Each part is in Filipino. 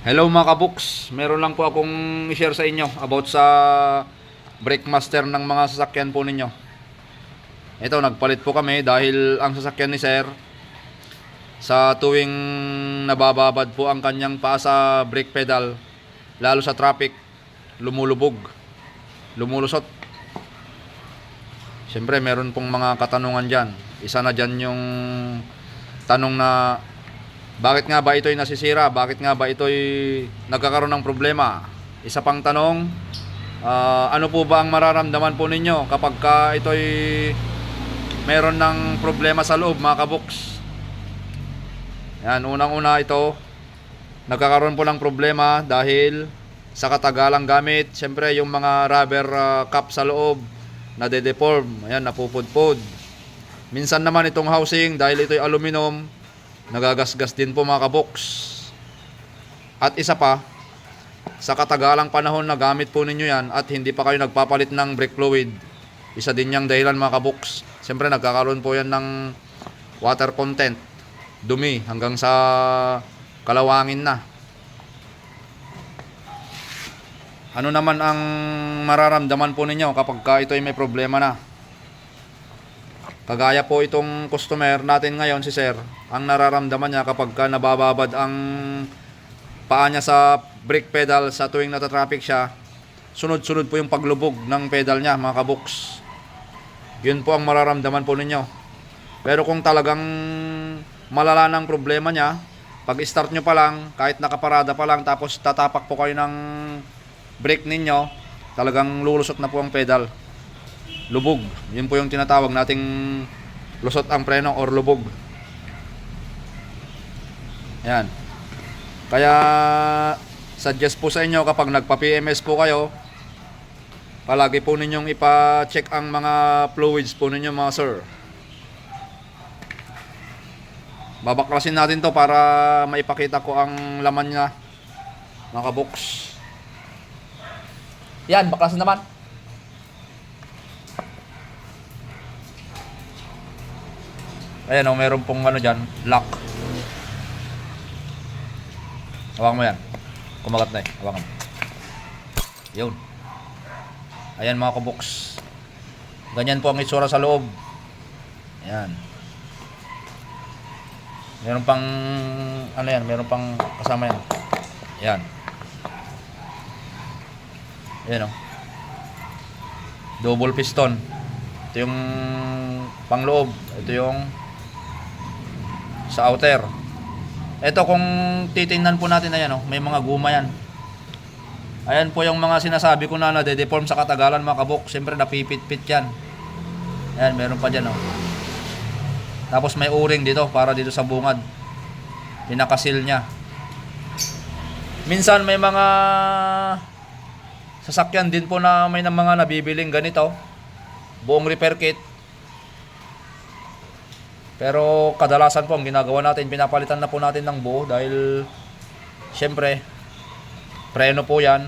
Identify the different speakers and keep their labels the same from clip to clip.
Speaker 1: Hello mga kabuks, meron lang po akong i-share sa inyo about sa brake master ng mga sasakyan po ninyo. Ito, nagpalit po kami dahil ang sasakyan ni Sir sa tuwing nabababad po ang kanyang paa sa brake pedal, lalo sa traffic, lumulubog, lumulusot. Siyempre, meron pong mga katanungan dyan. Isa na dyan yung tanong na bakit nga ba ito'y nasisira? Bakit nga ba ito'y nagkakaroon ng problema? Isa pang tanong, ah, ano po ba ang mararamdaman po ninyo kapag ka ito'y meron ng problema sa loob, mga kabuks? Yan, unang-una ito, nagkakaroon po ng problema dahil sa katagalang gamit, siyempre yung mga rubber ah, cap sa loob, nade-deform, ayan, napupudpud. Minsan naman itong housing, dahil ito'y aluminum, nagagasgas din po mga kaboks. At isa pa, sa katagalang panahon na gamit po ninyo yan at hindi pa kayo nagpapalit ng brake fluid, isa din yung dahilan mga kaboks. Siyempre nagkakaroon po yan ng water content, dumi hanggang sa kalawangin na. Ano naman ang mararamdaman po ninyo kapag ka ito ay may problema na? Kagaya po itong customer natin ngayon si Sir, ang nararamdaman niya kapag ka nabababad ang paa niya sa brake pedal sa tuwing natatraffic siya, sunod-sunod po yung paglubog ng pedal niya mga kabuks. Yun po ang mararamdaman po ninyo. Pero kung talagang malala ng problema niya, pag start nyo pa lang, kahit nakaparada pa lang, tapos tatapak po kayo ng brake ninyo, talagang lulusot na po ang pedal lubog. Yun po yung tinatawag nating lusot ang preno or lubog. Yan. Kaya suggest po sa inyo kapag nagpa-PMS po kayo, palagi po ninyong ipa-check ang mga fluids po ninyo mga sir. Babaklasin natin to para maipakita ko ang laman niya mga box. Yan, baklasin naman. Ayan o, meron pong ano dyan, lock. Hawakan mo yan. Kumagat na eh. Hawakan mo. Yun. Ayan mga kaboks. Ganyan po ang itsura sa loob. Ayan. Meron pang, ano yan, meron pang kasama yan. Ayan. Ayan o. Double piston. Ito yung pangloob. Ito yung sa outer. Ito kung titingnan po natin ayan oh, may mga guma yan. Ayan po yung mga sinasabi ko na nade-deform sa katagalan mga kabok. Siyempre napipit-pit yan. Ayan, meron pa dyan oh. Tapos may o-ring dito para dito sa bungad. Pinakasil niya. Minsan may mga sasakyan din po na may mga nabibiling ganito. Buong repair kit. Pero kadalasan po ang ginagawa natin, pinapalitan na po natin ng buo dahil syempre preno po 'yan.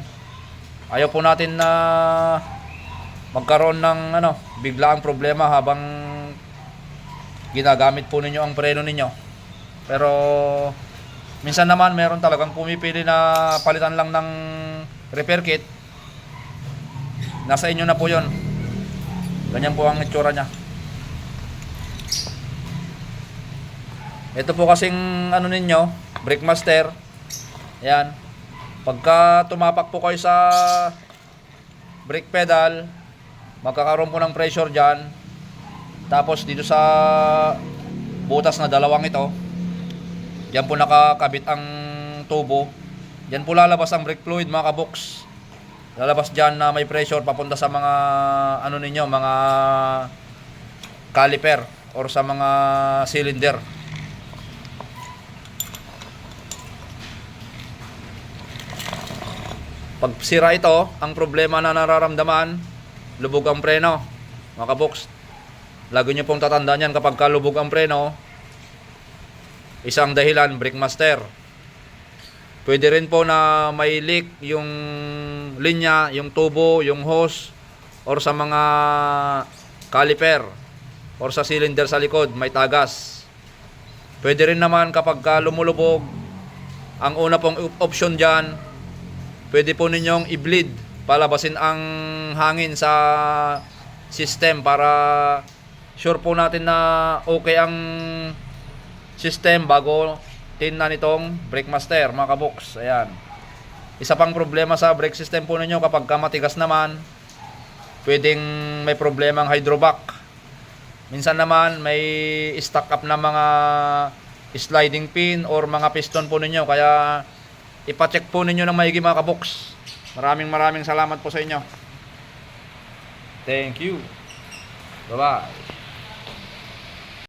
Speaker 1: Ayaw po natin na magkaroon ng ano, biglaang problema habang ginagamit po ninyo ang preno ninyo. Pero minsan naman meron talagang pumipili na palitan lang ng repair kit. Nasa inyo na po 'yon. Ganyan po ang itsura niya. Ito po kasing ano ninyo, brake master. Yan. Pagka tumapak po kayo sa brake pedal, magkakaroon po ng pressure dyan. Tapos dito sa butas na dalawang ito, yan po nakakabit ang tubo. Yan po lalabas ang brake fluid mga kaboks. Lalabas dyan na may pressure papunta sa mga ano ninyo, mga caliper or sa mga cylinder. Pag sira ito, ang problema na nararamdaman, lubog ang preno. Mga kaboks, lagi nyo pong tatandaan yan kapag kalubog ang preno, isang dahilan, brake master. Pwede rin po na may leak yung linya, yung tubo, yung hose, or sa mga caliper, or sa cylinder sa likod, may tagas. Pwede rin naman kapag ka lumulubog Ang una pong op- option dyan, pwede po ninyong i-bleed, palabasin ang hangin sa system para sure po natin na okay ang system bago tinna nitong brake master mga kaboks. Ayan. Isa pang problema sa brake system po ninyo kapag ka matigas naman, pwedeng may problema ang hydrovac. Minsan naman may stock up na mga sliding pin or mga piston po ninyo kaya ipacheck po ninyo ng maigi mga kaboks. Maraming maraming salamat po sa inyo. Thank you. Bye-bye.